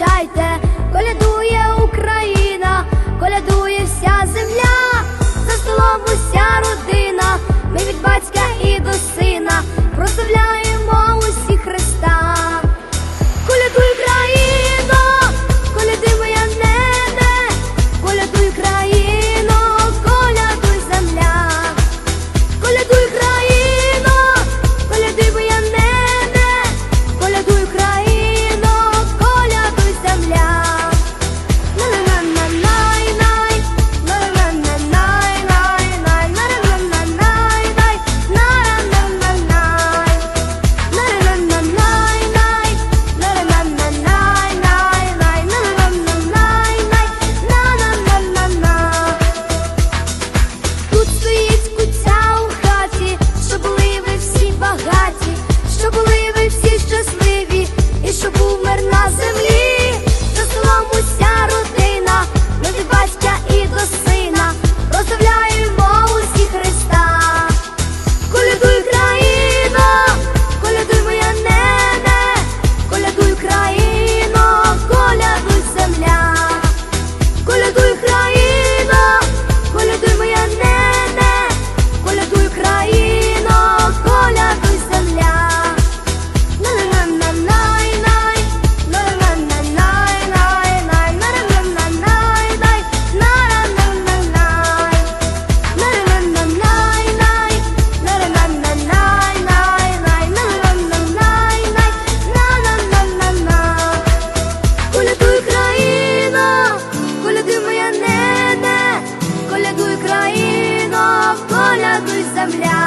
поспішайте, колядує. тепер на землі. уведомляет.